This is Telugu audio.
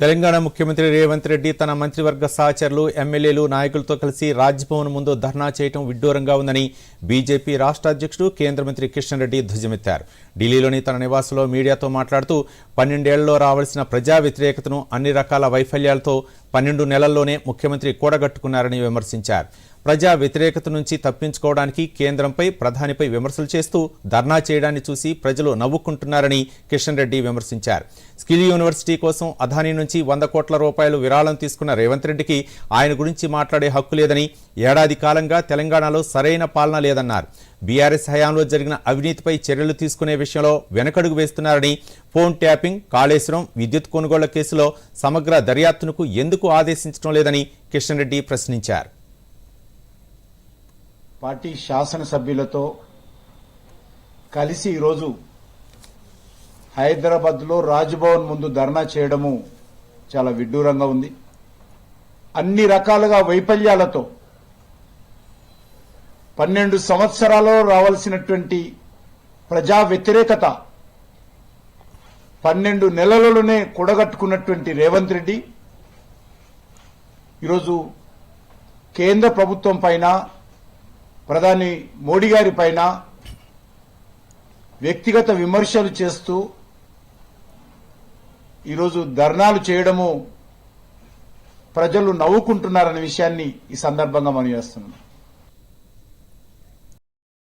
తెలంగాణ ముఖ్యమంత్రి రేవంత్ రెడ్డి తన మంత్రివర్గ సహచరులు ఎమ్మెల్యేలు నాయకులతో కలిసి రాజ్భవన్ ముందు ధర్నా చేయడం విడ్డూరంగా ఉందని బీజేపీ రాష్ట్ర అధ్యక్షుడు కేంద్ర మంత్రి కిషన్ రెడ్డి ధ్వజమెత్తారు. ఢిల్లీలోని తన నివాసంలో మీడియాతో మాట్లాడుతూ పన్నెండేళ్ళలో రావాల్సిన ప్రజా వ్యతిరేకతను అన్ని రకాల వైఫల్యాలతో పన్నెండు నెలల్లోనే ముఖ్యమంత్రి కూడగట్టుకున్నారని విమర్శించారు. ప్రజా వ్యతిరేకత నుంచి తప్పించుకోవడానికి కేంద్రంపై ప్రధానిపై విమర్శలు చేస్తూ ధర్నా చేయడాన్ని చూసి ప్రజలు నవ్వుకుంటున్నారని కిషన్ రెడ్డి విమర్శించారు. స్కిల్ యూనివర్సిటీ కోసం అదానీ నుంచి వంద కోట్ల రూపాయలు విరాళం తీసుకున్న రేవంత్ రెడ్డికి ఆయన గురించి మాట్లాడే హక్కు లేదని ఏడాది కాలంగా తెలంగాణలో సరైన పాలన లేదన్నారు. బీఆర్ఎస్ హయాంలో జరిగిన అవినీతిపై చర్యలు తీసుకునే విషయంలో వెనకడుగు వేస్తున్నారని ఫోన్ ట్యాపింగ్ కాళేశ్వరం విద్యుత్ కొనుగోళ్ళ కేసులో సమగ్ర దర్యాప్తునకు ఎందుకు ఆదేశించడం లేదని కిషన్ రెడ్డి ప్రశ్నించారు. పార్టీ శాసనసభ్యులతో కలిసి ఈరోజు హైదరాబాద్లో రాజ్భవన్ ముందు ధర్నా చేయడము చాలా విడ్డూరంగా ఉంది. అన్ని రకాలుగా వైఫల్యాలతో పన్నెండు సంవత్సరాలలో రావాల్సినటువంటి ప్రజా వ్యతిరేకత పన్నెండు నెలలలోనే కూడగట్టుకున్నటువంటి రేవంత్ రెడ్డి ఈరోజు కేంద్ర ప్రభుత్వం పైన ప్రధాని మోడీ గారి పైన వ్యక్తిగత విమర్శలు చేస్తూ ఈరోజు ధర్నాలు చేయడము ప్రజలు నవ్వుకుంటున్నారనే విషయాన్ని ఈ సందర్భంగా మనం చేస్తున్నాం.